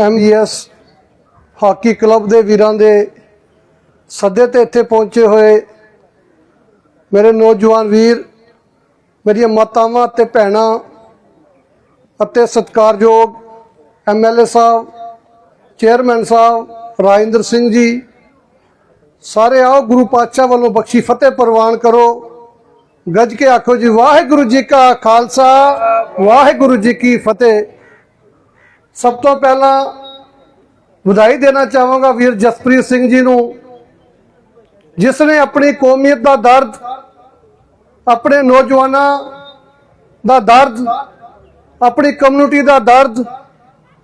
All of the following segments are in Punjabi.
ਐਮਜੀਐਸ ਹਾਕੀ ਕਲੱਬ ਦੇ ਵੀਰਾਂ ਦੇ ਸੱਦੇ ਤੇ ਇੱਥੇ ਪਹੁੰਚੇ ਹੋਏ ਮੇਰੇ ਨੌਜਵਾਨ ਵੀਰ, ਮੇਰੀਆਂ ਮਾਤਾਵਾਂ ਤੇ ਭੈਣਾਂ ਅਤੇ ਸਤਿਕਾਰਯੋਗ ਐਮਐਲਏ ਸਾਹਿਬ, ਚੇਅਰਮੈਨ ਸਾਹਿਬ, ਰਾਜਿੰਦਰ ਸਿੰਘ ਜੀ, ਸਾਰੇ ਆਓ ਗੁਰੂ ਪਾਤਸ਼ਾਹ ਵੱਲੋਂ ਬਖਸ਼ੀ ਫਤਿਹ ਪ੍ਰਵਾਨ ਕਰੋ। ਗੱਜ ਕੇ ਆਖੋ ਜੀ, ਵਾਹਿਗੁਰੂ ਜੀ ਕਾ ਖਾਲਸਾ, ਵਾਹਿਗੁਰੂ ਜੀ ਕੀ ਫਤਿਹ। ਸਭ ਤੋਂ ਪਹਿਲਾਂ ਵਧਾਈ ਦੇਣਾ ਚਾਹਾਂਗਾ ਵੀਰ ਜਸਪ੍ਰੀਤ ਸਿੰਘ ਜੀ ਨੂੰ, ਜਿਸ ਨੇ ਆਪਣੀ ਕੌਮੀਅਤ ਦਾ ਦਰਦ, ਆਪਣੇ ਨੌਜਵਾਨਾਂ ਦਾ ਦਰਦ, ਆਪਣੀ ਕਮਿਊਨਿਟੀ ਦਾ ਦਰਦ,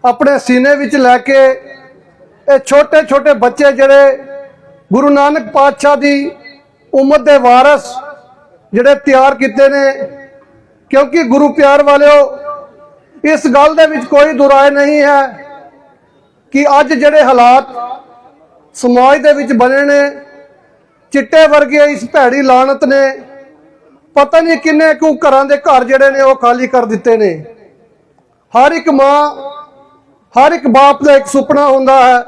ਆਪਣੇ ਸੀਨੇ ਵਿੱਚ ਲੈ ਕੇ ਇਹ ਛੋਟੇ ਛੋਟੇ ਬੱਚੇ ਜਿਹੜੇ ਗੁਰੂ ਨਾਨਕ ਪਾਤਸ਼ਾਹ ਦੀ ਉਮਰ ਦੇ ਵਾਰਸ ਜਿਹੜੇ ਤਿਆਰ ਕੀਤੇ ਨੇ, ਕਿਉਂਕਿ ਗੁਰੂ ਪਿਆਰ ਵਾਲਿਓ ਇਸ ਗੱਲ ਦੇ ਵਿੱਚ ਕੋਈ ਦੁਰਾਏ ਨਹੀਂ ਹੈ ਕਿ ਅੱਜ ਜਿਹੜੇ ਹਾਲਾਤ ਸਮਾਜ ਦੇ ਵਿੱਚ ਬਣੇ ਨੇ, ਚਿੱਟੇ ਵਰਗੇ ਇਸ ਭੈੜੀ ਲਾਨਤ ਨੇ, ਪਤਾ ਨਹੀਂ ਕਿੰਨੇ ਕੁ ਘਰਾਂ ਦੇ ਘਰ ਜਿਹੜੇ ਨੇ ਉਹ ਖਾਲੀ ਕਰ ਦਿੱਤੇ ਨੇ। ਹਰ ਇੱਕ ਮਾਂ, ਹਰ ਇੱਕ ਬਾਪ ਦਾ ਇੱਕ ਸੁਪਨਾ ਹੁੰਦਾ ਹੈ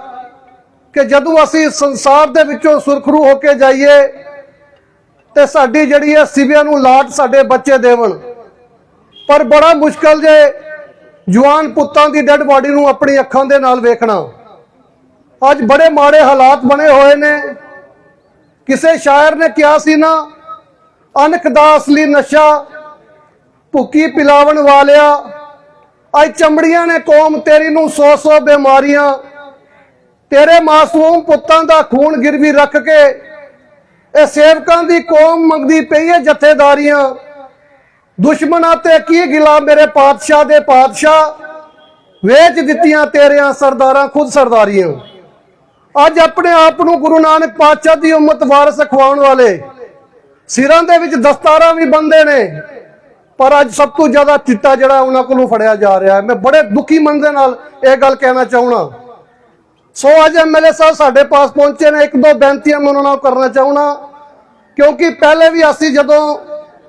ਕਿ ਜਦੋਂ ਅਸੀਂ ਸੰਸਾਰ ਦੇ ਵਿੱਚੋਂ ਸੁਰਖਰੂ ਹੋ ਕੇ ਜਾਈਏ ਤੇ ਸਾਡੀ ਜਿਹੜੀ ਹੈ ਸਿਵਿਆਂ ਨੂੰ ਲਾਟ ਸਾਡੇ ਬੱਚੇ ਦੇਵਣ। ਪਰ ਬੜਾ ਮੁਸ਼ਕਲ ਜੇ ਜਵਾਨ ਪੁੱਤਾਂ ਦੀ ਡੈੱਡ ਬਾਡੀ ਨੂੰ ਆਪਣੀ ਅੱਖਾਂ ਦੇ ਨਾਲ ਵੇਖਣਾ। ਅੱਜ ਬੜੇ ਮਾੜੇ ਹਾਲਾਤ ਬਣੇ ਹੋਏ ਨੇ। ਕਿਸੇ ਸ਼ਾਇਰ ਨੇ ਕਿਹਾ ਸੀ ਨਾ ਅਨਖ ਦਾ ਅਸਲੀ ਨਸ਼ਾ ਭੁੱਕੀ ਪਿਲਾਵਣ ਵਾਲਿਆ, ਅੱਜ ਚਮੜੀਆਂ ਨੇ ਕੌਮ ਤੇਰੀ ਨੂੰ ਸੌ ਸੌ ਬਿਮਾਰੀਆਂ, ਤੇਰੇ ਮਾਸੂਮ ਪੁੱਤਾਂ ਦਾ ਖੂਨ ਗਿਰਵੀ ਰੱਖ ਕੇ, ਇਹ ਸੇਵਕਾਂ ਦੀ ਕੌਮ ਮੰਗਦੀ ਪਈ ਹੈ ਜਥੇਦਾਰੀਆਂ। ਦੁਸ਼ਮਣਾਂ ਤੇ ਕੀ ਗਿਲਾ ਮੇਰੇ ਪਾਤਸ਼ਾਹ ਦੇ ਪਾਤਸ਼ਾਹ? ਵੇਚ ਦਿੱਤੀਆਂ ਤੇਰਿਆਂ ਸਰਦਾਰਾਂ, ਖੁਦ ਸਰਦਾਰੀਆਂ ਅੱਜ ਆਪਣੇ ਆਪ ਨੂੰ ਗੁਰੂ ਨਾਨਕ ਪਾਤਸ਼ਾਹ ਦੀ ਉਮਤ ਵਾਰਸ ਅਖਵਾਉਣ ਵਾਲੇ। ਸਿਰਾਂ ਦੇ ਵਿੱਚ ਦਸਤਾਰਾਂ ਵੀ ਬੰਦੇ ਨੇ। ਪਰ ਅੱਜ ਸਭ ਤੋਂ ਜ਼ਿਆਦਾ ਚਿੱਟਾ ਜਿਹੜਾ ਉਹਨਾਂ ਕੋਲੋਂ ਫੜਿਆ ਜਾ ਰਿਹਾ ਹੈ। ਮੈਂ ਬੜੇ ਦੁਖੀ ਮਨ ਦੇ ਨਾਲ ਇਹ ਗੱਲ ਕਹਿਣਾ ਚਾਹੁੰਦਾ। ਸੋ ਅੱਜ ਐਮਐਲਏ ਸਾਹਿਬ ਸਾਡੇ ਪਾਸ ਪਹੁੰਚੇ ਨੇ। ਇੱਕ ਦੋ ਬੇਨਤੀਆਂ ਮੈਂ ਉਹਨਾਂ ਨਾਲ ਕਰਨਾ ਚਾਹੁੰਦਾ। ਕਿਉਂਕਿ ਪਹਿਲੇ ਵੀ ਅਸੀਂ ਜਦੋਂ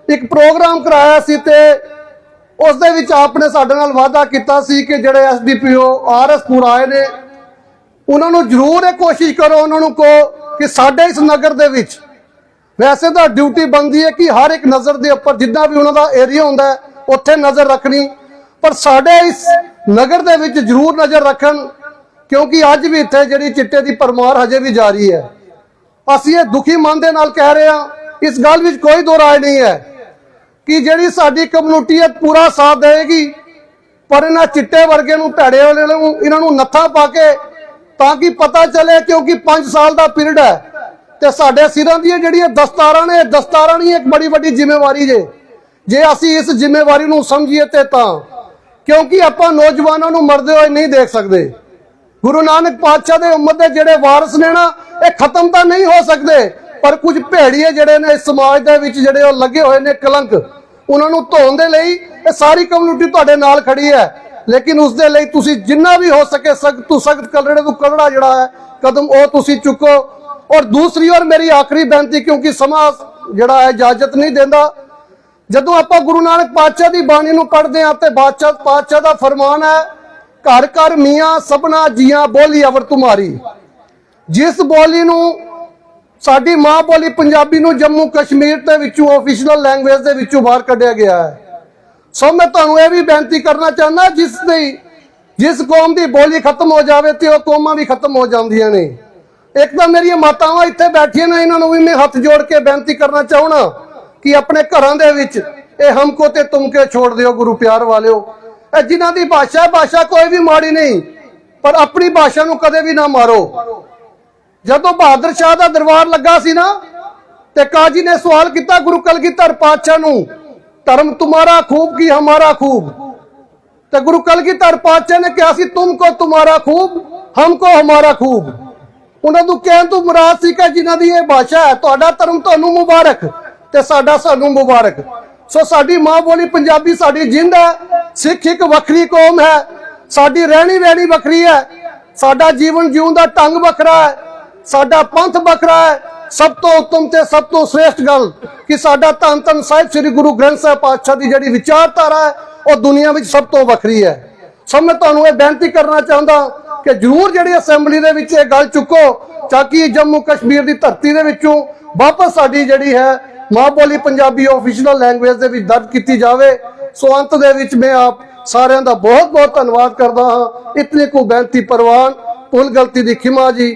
ਇੱਕ ਪ੍ਰੋਗਰਾਮ ਕਰਾਇਆ ਸੀ ਤੇ ਉਸ ਦੇ ਵਿੱਚ ਆਪਨੇ ਸਾਡੇ ਨਾਲ ਵਾਅਦਾ ਕੀਤਾ ਸੀ ਕਿ ਜਿਹੜੇ ਐਸਡੀਪੀਓ ਆਰਐਸਪੁਰ ਆਏ ਨੇ, ਉਹਨਾਂ ਨੂੰ ਜ਼ਰੂਰ ਇਹ ਕੋਸ਼ਿਸ਼ ਕਰੋ, ਉਹਨਾਂ ਨੂੰ ਕਹੋ ਕਿ ਸਾਡੇ ਇਸ ਨਗਰ ਦੇ ਵਿੱਚ ਵੈਸੇ ਤਾਂ ਡਿਊਟੀ ਬਣਦੀ ਹੈ ਕਿ ਹਰ ਇੱਕ ਨਜ਼ਰ ਦੇ ਉੱਪਰ ਜਿੱਦਾਂ ਵੀ ਉਹਨਾਂ ਦਾ ਏਰੀਆ ਹੁੰਦਾ ਹੈ, ਉੱਥੇ ਨਜ਼ਰ ਰੱਖਣੀ। ਪਰ ਸਾਡੇ ਇਸ ਨਗਰ ਦੇ ਵਿੱਚ ਜ਼ਰੂਰ ਨਜ਼ਰ ਰੱਖਣ, ਕਿਉਂਕਿ ਅੱਜ ਵੀ ਇੱਥੇ ਜਿਹੜੀ ਚਿੱਟੇ ਦੀ ਪਰਮਾਰ ਹਜੇ ਵੀ ਜਾਰੀ ਹੈ। ਅਸੀਂ ਇਹ ਦੁਖੀ ਮਨ ਦੇ ਨਾਲ ਕਹਿ ਰਹੇ ਹਾਂ, ਇਸ ਗੱਲ ਵਿੱਚ ਕੋਈ ਦੋ ਰਾਏ ਨਹੀਂ ਹੈ। ਕਿ ਜਿਹੜੀ ਸਾਡੀ ਕਮਿਊਨਿਟੀ ਹੈ ਪੂਰਾ ਸਾਥ ਦੇਵੇਗੀ, ਪਰ ਇਹਨਾਂ ਚਿੱਟੇ ਵਰਗੇ ਨੂੰ ਭੈੜੇ ਵਾਲੇ ਨੂੰ, ਇਹਨਾਂ ਨੂੰ ਨੱਥਾ ਪਾ ਕੇ ਤਾਂ ਕਿ ਪਤਾ ਚੱਲੇ ਕਿਉਂਕਿ 5 ਸਾਲ ਦਾ ਪੀਰੀਅਡ ਹੈ ਤੇ ਸਾਡੇ ਸਿਰਾਂ ਦੀਆਂ ਜਿਹੜੀਆਂ ਦਸਤਾਰਾਂ ਨੇ ਦਸਤਾਰਾਂ ਨਹੀਂ ਇੱਕ ਬੜੀ ਵੱਡੀ ਜ਼ਿੰਮੇਵਾਰੀ ਜੇ। ਜੇ ਅਸੀਂ ਇਸ ਜ਼ਿੰਮੇਵਾਰੀ ਨੂੰ ਸਮਝੀਏ ਤੇ ਤਾਂ, ਕਿਉਂਕਿ ਆਪਾਂ ਨੌਜਵਾਨਾਂ ਨੂੰ ਮਰਦੇ ਹੋਏ ਨਹੀਂ ਦੇਖ ਸਕਦੇ। ਗੁਰੂ ਨਾਨਕ ਪਾਤਸ਼ਾਹ ਦੇ ਉਮਰ ਦੇ ਜਿਹੜੇ ਵਾਰਿਸ ਨੇ ਨਾ, ਇਹ ਖਤਮ ਤਾਂ ਨਹੀਂ ਹੋ ਸਕਦੇ ਪਰ ਕੁਝ ਭੇੜੀਏ ਜਿਹੜੇ ਨੇ ਸਮਾਜ ਦੇ ਵਿੱਚ ਜਿਹੜੇ ਉਹ ਲੱਗੇ ਹੋਏ ਨੇ ਕਲੰਕ, ਉਹਨਾਂ ਨੂੰ ਧੋਣ ਦੇ ਲਈ ਇਹ ਸਾਰੀ ਕਮਿਊਨਿਟੀ ਤੁਹਾਡੇ ਨਾਲ ਖੜੀ ਹੈ। ਲੇਕਿਨ ਉਸ ਦੇ ਲਈ ਤੁਸੀਂ ਜਿੰਨਾ ਵੀ ਹੋ ਸਕੇ ਸਖਤ ਤੋਂ ਸਖਤ ਕਲੜੇ ਤੋਂ ਕਲੜਾ ਜਿਹੜਾ ਹੈ, ਕਦਮ ਉਹ ਤੁਸੀਂ ਚੁੱਕੋ। ਔਰ ਦੂਸਰੀ ਔਰ ਮੇਰੀ ਆਖਰੀ ਬੇਨਤੀ, ਕਿਉਂਕਿ ਸਮਾਂ ਜਿਹੜਾ ਹੈ ਇਜਾਜ਼ਤ ਨਹੀਂ ਦਿੰਦਾ। ਜਦੋਂ ਆਪਾਂ ਗੁਰੂ ਨਾਨਕ ਪਾਤਸ਼ਾਹ ਦੀ ਬਾਣੀ ਨੂੰ ਪੜ੍ਹਦੇ ਹਾਂ ਤੇ ਬਾਦਸ਼ਾਹ ਪਾਤਸ਼ਾਹ ਦਾ ਫਰਮਾਨ ਹੈ, ਘਰ ਘਰ ਮੀਆਂ ਸਭਨਾ ਜੀਆਂ ਬੋਲੀ ਅਵਰ ਤੁਮਾਰੀ। ਜਿਸ ਬੋਲੀ ਨੂੰ ਸਾਡੀ ਮਾਂ ਬੋਲੀ ਪੰਜਾਬੀ ਨੂੰ ਜੰਮੂ ਕਸ਼ਮੀਰ ਦੇ ਵਿੱਚੋਂ ਆਫੀਸ਼ੀਅਲ ਲੈਂਗੁਏਜ ਦੇ ਵਿੱਚੋਂ ਬਾਹਰ ਕੱਢਿਆ ਗਿਆ ਹੈ। ਸੋ ਮੈਂ ਤੁਹਾਨੂੰ ਇਹ ਵੀ ਬੇਨਤੀ ਕਰਨਾ ਚਾਹੁੰਦਾ, ਜਿਸ ਦੀ, ਜਿਸ ਕੌਮ ਦੀ ਬੋਲੀ ਖਤਮ ਹੋ ਜਾਵੇ ਤੇ ਉਹ ਕੌਮਾਂ ਵੀ ਖਤਮ ਹੋ ਜਾਂਦੀਆਂ ਨੇ। ਇੱਕ ਤਾਂ ਮੇਰੀਆਂ ਮਾਤਾਵਾਂ ਇੱਥੇ ਬੈਠੀਆਂ ਨੇ, ਇਹਨਾਂ ਨੂੰ ਵੀ ਮੈਂ ਹੱਥ ਜੋੜ ਕੇ ਬੇਨਤੀ ਕਰਨਾ ਚਾਹਣਾ ਕਿ ਆਪਣੇ ਘਰਾਂ ਦੇ ਵਿੱਚ ਇਹ ਹਮਕੋ ਤੇ ਤੁਮਕੇ ਛੋੜ ਦਿਓ, ਗੁਰੂ ਪਿਆਰ ਵਾਲਿਓ। ਇਹ ਜਿਨ੍ਹਾਂ ਦੀ ਭਾਸ਼ਾ ਭਾਸ਼ਾ ਕੋਈ ਵੀ ਮਾੜੀ ਨਹੀਂ, ਪਰ ਆਪਣੀ ਭਾਸ਼ਾ ਨੂੰ ਕਦੇ ਵੀ ਨਾ ਮਾਰੋ। ਜਦੋਂ ਬਹਾਦਰ ਸ਼ਾਹ ਦਾ ਦਰਬਾਰ ਲੱਗਾ ਸੀ ਨਾ, ਤੇ ਕਾਜੀ ਨੇ ਸਵਾਲ ਕੀਤਾ ਗੁਰੂ ਕਲਗੀਧਰ ਪਾਤਸ਼ਾਹ ਨੂੰ, ਧਰਮ ਤੁਮਾਰਾ ਖੂਬ ਕੀ ਹਮਾਰਾ ਖੂਬ? ਤੇ ਗੁਰੂ ਕਲਗੀਧਰ ਪਾਤਸ਼ਾਹ ਨੇ ਕਿਹਾ ਸੀ ਤੁਮ ਕੋ ਤੁਮਾਰਾ ਖੂਬ ਹਮ ਹਮਕੋ ਹਮਾਰਾ ਖੂਬ। ਉਹਨਾਂ ਨੂੰ ਕਹਿਣ ਤੋਂ ਮੁਰਾਦ ਸੀ ਕਿ ਜਿਨ੍ਹਾਂ ਦੀ ਇਹ ਭਾਸ਼ਾ ਹੈ, ਤੁਹਾਡਾ ਧਰਮ ਤੁਹਾਨੂੰ ਮੁਬਾਰਕ ਤੇ ਸਾਡਾ ਸਾਨੂੰ ਮੁਬਾਰਕ। ਸੋ ਸਾਡੀ ਮਾਂ ਬੋਲੀ ਪੰਜਾਬੀ, ਸਾਡੀ ਜਿੰਦ ਹੈ, ਸਿੱਖ ਇੱਕ ਵੱਖਰੀ ਕੌਮ ਹੈ, ਸਾਡੀ ਰਹਿਣੀ ਰਹਿਣੀ ਵੱਖਰੀ ਹੈ, ਸਾਡਾ ਜੀਵਨ ਜਿਉਣ ਦਾ ਢੰਗ ਵੱਖਰਾ ਹੈ ਸਾਡਾ ਪੰਥ ਵੱਖਰਾ ਹੈ। ਸਭ ਤੋਂ ਉੱਤਮ ਤੇ ਸਭ ਤੋਂ ਸ੍ਰੇਸ਼ਟ ਗੱਲ ਕਿ ਸਾਡਾ ਧੰਨ ਧੰਨ ਸਾਹਿਬ ਸ੍ਰੀ ਗੁਰੂ ਗ੍ਰੰਥ ਸਾਹਿਬ ਪਾਤਸ਼ਾਹ ਦੀ ਜਿਹੜੀ ਵਿਚਾਰਧਾਰਾ ਹੈ, ਉਹ ਦੁਨੀਆ ਵਿੱਚ ਸਭ ਤੋਂ ਵੱਖਰੀ ਹੈ। ਸੋ ਮੈਂ ਤੁਹਾਨੂੰ ਇਹ ਬੇਨਤੀ ਕਰਨਾ ਚਾਹੁੰਦਾ ਕਿ ਜਰੂਰ ਜਿਹੜੀ ਅਸੈਂਬਲੀ ਦੇ ਵਿੱਚ ਇਹ ਗੱਲ ਚੁੱਕੋ, ਤਾਂ ਕਿ ਜੰਮੂ ਕਸ਼ਮੀਰ ਦੀ ਧਰਤੀ ਦੇ ਵਿੱਚੋਂ ਵਾਪਸ ਸਾਡੀ ਜਿਹੜੀ ਹੈ, ਮਾਂ ਬੋਲੀ ਪੰਜਾਬੀ ਆਫੀਸ਼ੀਅਲ ਲੈਂਗੁਏਜ ਦੇ ਵਿੱਚ ਦਰਜ ਕੀਤੀ ਜਾਵੇ। ਸੋ ਅੰਤ ਦੇ ਵਿੱਚ ਮੈਂ ਆਪ ਸਾਰਿਆਂ ਦਾ ਬਹੁਤ ਬਹੁਤ ਧੰਨਵਾਦ ਕਰਦਾ ਹਾਂ। ਇਤਨੀ ਕੋ ਬੇਨਤੀ ਪ੍ਰਵਾਨ, ਭੁੱਲ ਗਲਤੀ ਦੀ ਖਿਮਾ ਜੀ